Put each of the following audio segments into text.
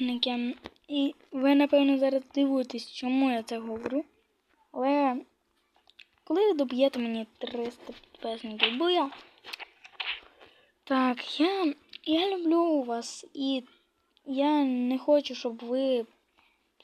підписники. І ви, напевно, зараз дивуєтесь, чому я це говорю. Але коли ви доб'єте мені 300 підписників, бо я. Так, я, я люблю вас і я не хочу, щоб ви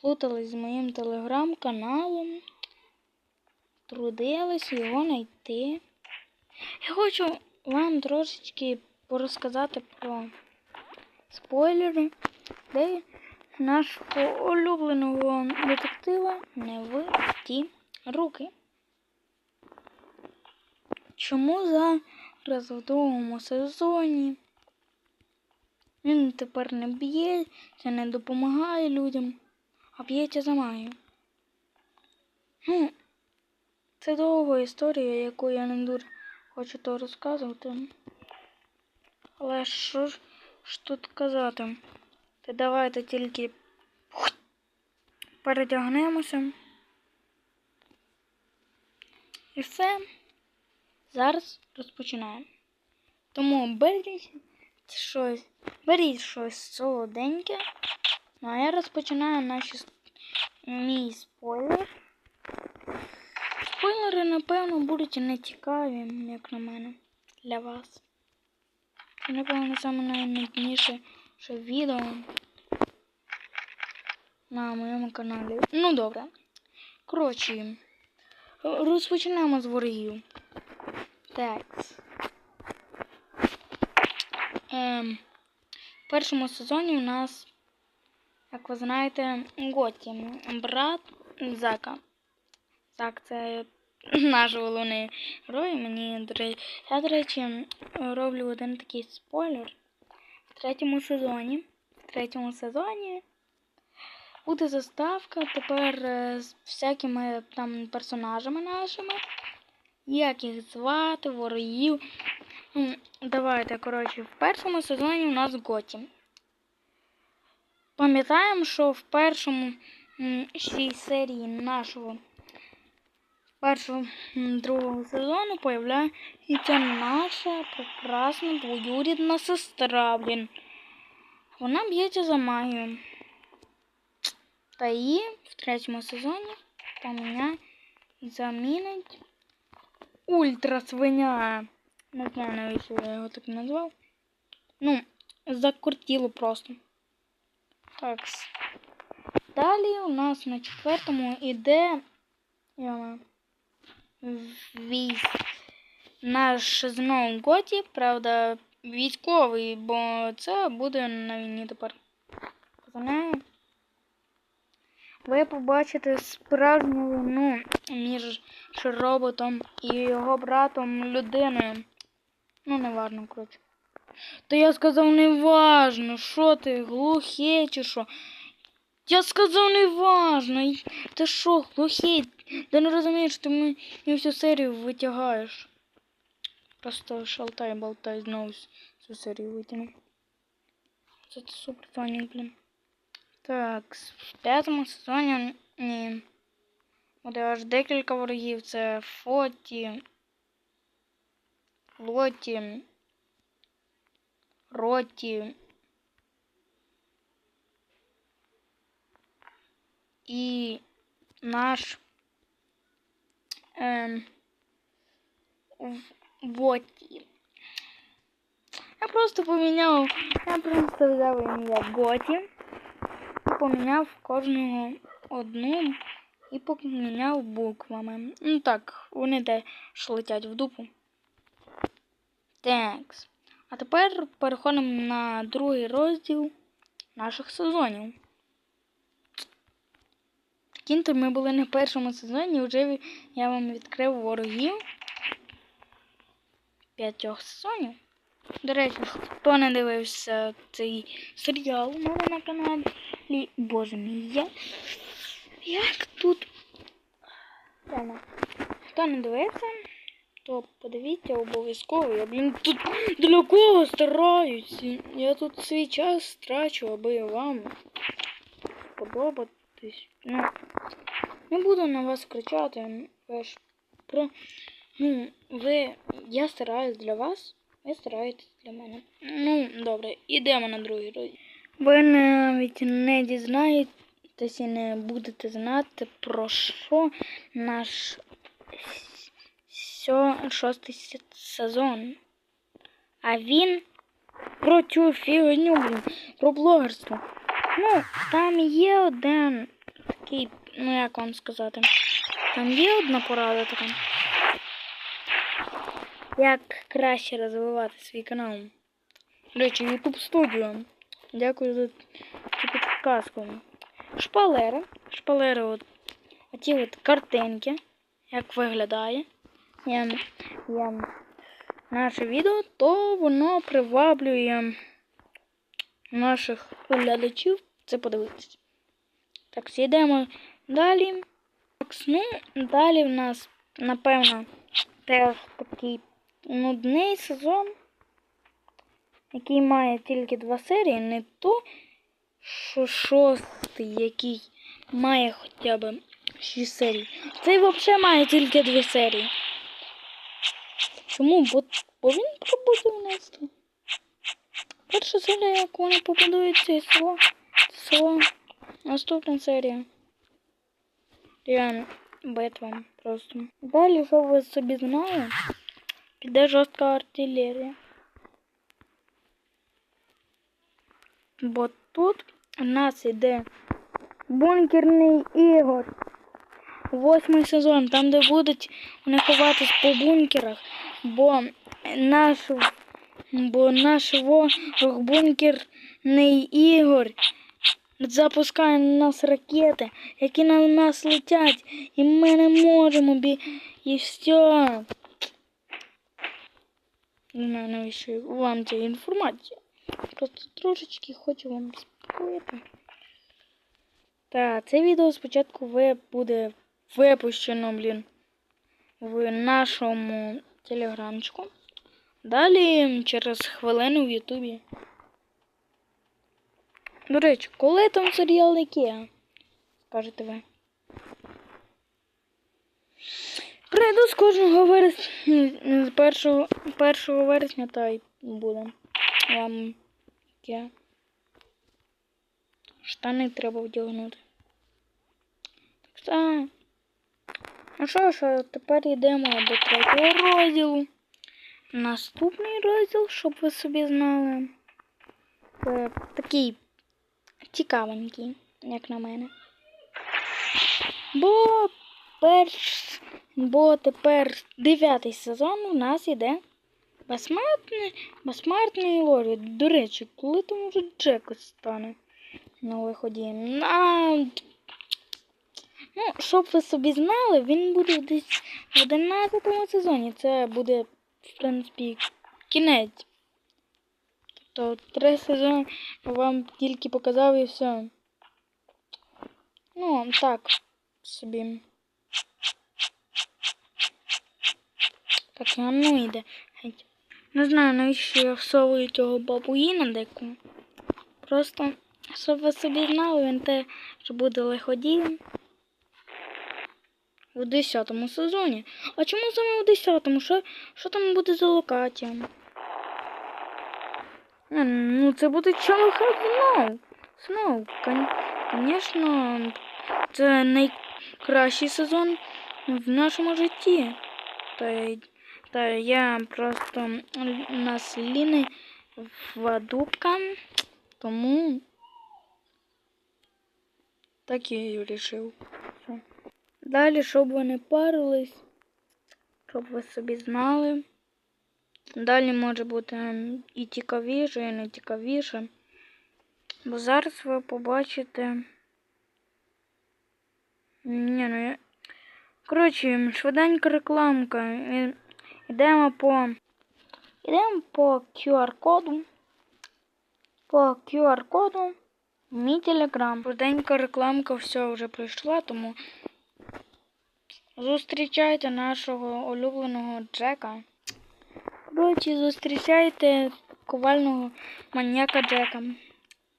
плутались з моїм телеграм-каналом. Трудились його знайти. Я хочу вам трошечки порозказати про спойлери, де нашого улюбленого детектива не в ті руки. Чому зараз в другому сезоні він тепер не б'ється, не допомагає людям, а б'ється за магію? Ну, це довга історія, яку я не дуже хочу то розказувати. Але що ж, ж тут казати? Та давайте тільки перетягнемося. І все. Зараз розпочинаємо. Тому беріть щось, беріть щось солоденьке. Ну а я розпочинаю наші мій спойлер. Спойлери, напевно, будуть не цікаві, як на мене, для вас. Це, напевно, саме найнудніше ще відео на моєму каналі. Ну, добре. Коротше, розпочнемо з ворогів. Так. Ем, в першому сезоні у нас, як ви знаєте, Готі, брат Зака. Так, це наш головний герой. Мені, я, до речі, роблю один такий спойлер. В третьому сезоні. В третьому сезоні буде заставка тепер е, з всякими там персонажами нашими. Як їх звати, ворогів. Давайте, коротше, в першому сезоні у нас Готі. Пам'ятаємо, що в першому серії нашого першого другого сезону появляється наша прекрасна двоюрідна сестра, блін. Вона б'ється за магію. Та її в третьому сезоні поміняє замінить ультра свиня. Не знаю, навіщо я його так назвав. Ну, закуртіло просто. Так. Далі у нас на четвертому іде я, військ. Наш знову Готі, правда, військовий, бо це буде на війні тепер. Ви побачите справжню війну між роботом і його братом людиною. Ну, не важно, коротше. Та я сказав не важно, що ти, глухий чи що? Я сказав не важно. Ти що, глухий? Ти не розумієш, ти мені всю серію витягаєш. Просто шалтай болтай знову всю серію витягнув. Це супер фанік, блін. Так, в п'ятому сезоні ні. Буде аж декілька ворогів. Це Фоті, Лоті, Роті. І наш ем, В- Воті. Я просто поміняв, я просто взяв ім'я Готі поміняв кожного одну і поміняв буквами. Ну так, вони теж летять в дупу. Текс. А тепер переходимо на другий розділ наших сезонів. Прикиньте, ми були на першому сезоні, вже я вам відкрив ворогів п'ятьох сезонів. До речі, хто не дивився цей серіал у мене на каналі, боже мій, я... як тут. Хто не дивився, то подивіться обов'язково. Я, блін, тут для кого стараюсь. Я тут свій час трачу, аби вам сподобатись. Ну, не буду на вас кричати. Ви ж про. Ну, ви. Я стараюсь для вас, ви стараєтесь для мене. Ну, добре, ідемо на другий розділ. Ви навіть не дізнаєтеся і не будете знати, про що наш сьо, шостий сезон. А він про цю фігню, блін, про блогерство. Ну, там є один такий, ну як вам сказати, там є одна порада така. Як краще розвивати свій канал. Речі, YouTube Studio. Дякую за цю підказку. Шпалери. Шпалери, от, оті от картинки, як виглядає. Я, я, наше відео, то воно приваблює наших глядачів це подивитися. Так, йдемо далі. Так, ну, далі в нас, напевно, теж такий нудний сезон, який має тільки два серії, не то, що шостий, який має хоча б шість серій. Цей взагалі має тільки дві серії. Чому? Бо, бо він про будівництво. Перша серія, як вони побудують це село. Село. Наступна серія. Реально, битва просто. Далі, що ви собі знали, піде жорстка артилерія. Бо тут у нас іде бункерний ігор. Восьмий сезон, там, де будуть вони ховатись по бункерах, бо наш, бо наш ворог бункерний ігор запускає на нас ракети, які на нас летять, і ми не можемо бі... І все. Не знаю, навіщо вам ця інформація. Просто трошечки хочу вам спокоїти. Так, це відео спочатку буде випущено, блін, в нашому телеграмчику. Далі через хвилину в Ютубі. До речі, коли там серіал Ікеа? Скажете ви. Прийду з кожного вересня, з першого, першого вересня та й буде. Вам Ікеа. Штани треба вдягнути. Так, так. Ну що ж, тепер йдемо до третього розділу. Наступний розділ, щоб ви собі знали. Е, такий цікавенький, як на мене. Бо перш, бо тепер дев'ятий сезон у нас іде безсмертний, безсмертний лорі. До речі, коли там вже Джек стане на виході? На... Ну, щоб ви собі знали, він буде десь в 11 сезоні. Це буде, в кінець. Тобто три сезони вам тільки показав і все. Ну, так, собі. Так, а ну йде. Не знаю, навіщо я всовую цього бабуїна деку. Просто, щоб ви собі знали, він те, що буде лиходієм. У 10 сезоні. А чому саме у 10-му? Що, що там буде за локаціями? Ну, це буде Чалхак Сноу. Сноу, звісно, це найкращий сезон в нашому житті. Та, та я просто у нас ліни в дубка, тому так я і вирішив. Далі, щоб ви не парились, щоб ви собі знали. Далі може бути ем, і цікавіше, і не цікавіше. Бо зараз ви побачите. Ні, ну я. Коротше, швиденька рекламка. Йдемо по. Йдемо по QR-коду. По QR-коду. Мій телеграм. Швиденька рекламка все вже прийшла, тому зустрічайте нашого улюбленого Джека. Коротше, зустрічайте ковального маньяка Джека.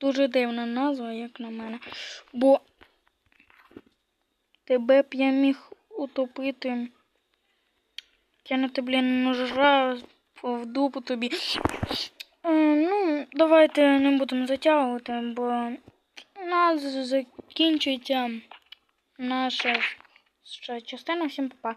Дуже дивна назва, як на мене. Бо тебе б я міг утопити. Кинути, блін, ножа в дупу тобі. Е, ну, давайте не будемо затягувати, бо у нас закінчується наша ще частина. Всім па-па.